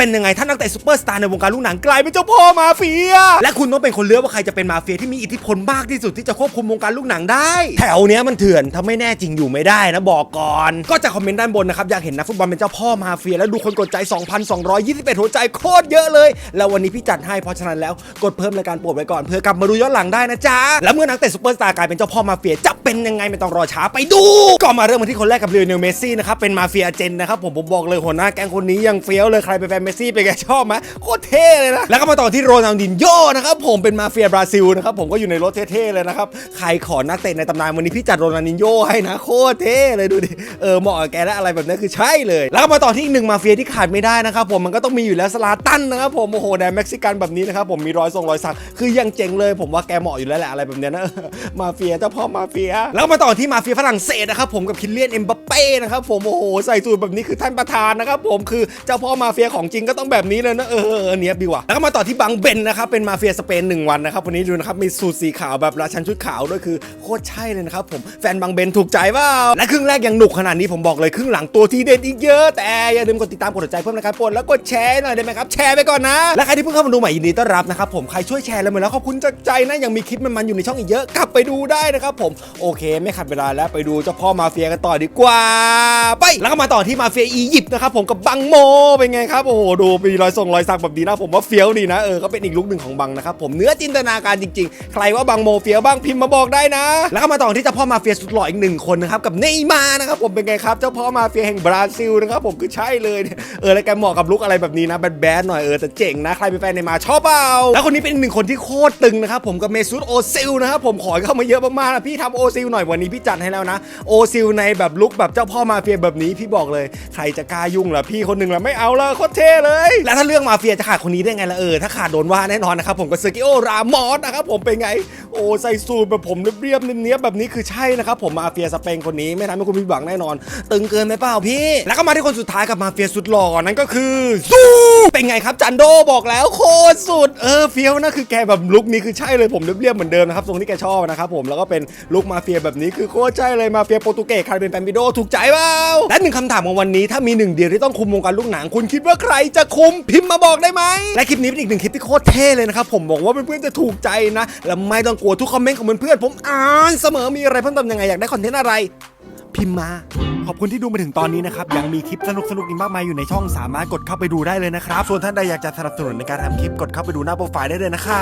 เป็นยังไงถ้านักเตะซูเปอร์สตาร์ในวงการลูกหนังกลายเป็นเจ้าพ่อมาเฟีย และคุณต้องเป็นคนเลือกว่าใครจะเป็นมาเฟียที่มีอิทธิพลมากที่สุดที่จะควบคุมวงการลูกหนังได้ แถวเนี้ยมันเถื่อนถ้าไม่แน่จริงอยู่ไม่ได้นะบอกก่อน ก็จะคอมเมนต์ด้านบนนะครับอยากเห็นนักฟุตบอลเป็นเจ้าพ่อมาเฟีย แล้วดูคนกดใจ 2,221 หัวใจโคตรเยอะเลย แล้ววันนี้พี่จัดให้เพราะฉะนั้นแล้วกดเพิ่มรายการโปรดไว้ก่อนเพื่อกลับมาดูย้อนหลังได้นะจ๊ะแล้วเมื่อนักเตะซูเปอร์สตาร์กลายเป็นเจ้าพ่อมาเฟียจะเป็นยังไงไม่ต้องรอช้าไปดูก็มาเริ่มกันที่คนแรกกับเรียลเนลเมสซี่นะครับเป็นมาเฟียเจนนะครับผมผมบอกเลยหัวหน้าแก๊งคนนี้ยังเฟี้ยวเลยใครเป็นแฟนเมสซี่เป็นไงชอบไหมโคตรเท่เลยนะ แล้วก็มาต่อที่โรนัลดินโญ่นะครับผมเป็นมาเฟียบราซิลนะครับผมก็อยู่ในรถเท่ๆเลยนะครับใครขอนักเตะในตำนานวันนี้พี่จัดโรนัลดินโญ่ให้นะโคตรเท่เลยดูดิเออเหมาะกับแกและอะไรแบบนี้คือใช่เลย แล้วก็มาต่อที่อีกหนึ่งมาเฟียที่ขาดไม่ได้นะครับผมมันก็ต้องมีอยู่แล้วสลาตันนะครับผมโอ้โหแดนเม็กซิกันแบบนี้นะครับผมมีรอยทรงรอยสักคือยังเจ๋งเลย ผมว่าแกเหมาะอยู่แล้วแหละอะไรแบบนี้นะมาเฟียเจ้าพ่อมาเฟีย แล้วมาต่อที่มาเฟียฝรั่งเศสนะครับผมกับคิลเลียนเอ็มบัปเป้นะครับผมโอ้โหใส่สูตรแบบนี้คือท่านประธานนะครับผมคือเจ้าพ่อมาเฟียของจริงก็ต้องแบบนี้เลยนะเออเออเนี้ยดีว่ะแล้วก็มาต่อที่บังเบนนะครับเป็นมาเฟียสเปนหนึ่งวันนะครับวันนี้ดูนะครับมีสูทสีขาวแบบราชันชุดขาวด้วยคือโคตรใช่เลยนะครับผมแฟนบังเบนถูกใจเปล่าและครึ่งแรกยังหนุกขนาดนี้ผมบอกเลยครึ่งหลังตัวที่เด็ดอีกเยอะ แต่อย่าลืมกดติดตามกดใจเพิ่มนะครับปนแล้วกดแชร์หน่อยได้ไหมครับแชร์ไปก่อนนะและใครที่เพิ่งเข้ามาดูใหม่ยินดีต้อนรับนะครับผมใครช่วยแชร์แล้วมาแล้วขอบคุณจากใจนะยังมีคลิปมันๆอยู่ในช่องอีกเยอะกลับไปดูได้นะครับผมโอเค ไม่ขัดเวลาแล้วไปดูเจ้าพ่อมาเฟียกันต่อดีกว่า ไปแล้วก็มาต่อที่มาเฟียอียิปต์นะครับผมกับบังโมเป็นไงครับโอ้โหดูมีรอยส่งรอยสักแบบนี้นะผมว่าเฟี้ยวดีนะเออก็เป็นอีกลุกหนึ่งของบังนะครับผมเนื้อจินตนาการจริงๆ ใครว่าบังโมเฟี้ยวบ้างพิมพ์มาบอกได้นะ แล้วก็มาต่อที่เจ้าพ่อมาเฟียสุดหล่ออีกหนึ่งคนนะครับกับเนย์มาร์นะครับผมเป็นไงครับเจ้าพ่อมาเฟียแห่งบราซิลนะครับผมคือใช่เลยเนี่ยเออแล้วแกเหมาะกับลุกอะไรแบบนี้นะแบดๆหน่อยเออแต่เจ๋งนะใครเป็นแฟนเนย์มาร์ชอบเปล่าแล้วคนนี้เป็นหนึ่งคนที่โคตรตึงนะครับผมกับเมซุตโอซิลนะครับผมขอเข้ามาเยอะมากๆนะพี่ทำโอซิลหน่อยวันนี้พี่จัดให้แล้วนะโอซิลในแบบลุกแบบเจ้าพ่อมาเฟียแบบนี้พี่บอกเลย ใครจะกล้ายุ่งล่ะพี่คนหนึ่งล่ะไม่เอาละโคตรเท่เลย แล้วถ้าเรื่องมาเฟียจะขาดคนนี้ได้ไงล่ะเออถ้าขาดโดนว่าแน่นอนนะครับผมกับเซอร์กิโอรามอสนะครับผมเป็นไง โอ้ใส่สูทแบบผมเรียบๆเนี้ยบๆแบบนี้คือใช่นะครับผมมาเฟียสเปนคนนี้ไม่ทำให้คุณผิดหวังแน่นอน ตึงเกินไปเปล่าพี่ แล้วก็มาที่คนสุดท้ายกับมาเฟียสุดหล่อนั่นก็คือซูเป็นไงครับจันโดบอกแล้วโคตรสุดเออเฟี้ยวนะคือแกแบบลุคนี้คือใช่เลยผมเรียบๆเหมือนเดิมนะครับทรงที่แกชอบนะครับผมแล้วก็เป็นลุคมาเฟียแบบนี้คือโคตรใช่เลยมาเฟียโปรตุเกสใครเป็นแฟนบิโดถูกใจเปล่าและหนึ่งคำถามของวันนี้ถ้ามีหนึ่งเดียวที่ต้องคุมวงการลูกหนังคุณคิดว่าใครจะคุมพิมพ์มาบอกได้ไหมและคลิปนี้เป็นอีกหนึ่งคลิปที่โคตรเท่เลยนะครับผมบอกว่าเพื่อนๆจะถูกใจนะและไม่ต้องกลัวทุกคอมเมนต์ของเพื่อนๆผมอ่านเสมอมีอะไรเพิ่มเติมยังไงอยากได้คอนเทนต์อะไร พิมพ์มาขอบคุณที่ดูมาถึงตอนนี้นะครับ ยังมีคลิปสนุกสนุกๆอีกมากมายอยู่ในช่องสามารถกดเข้าไปดูได้เลยนะครับ ส่วนท่านใดอยากจะสนับสนุนในการทำคลิปกดเข้าไปดูหน้าโปรไฟล์ได้เลยนะครับ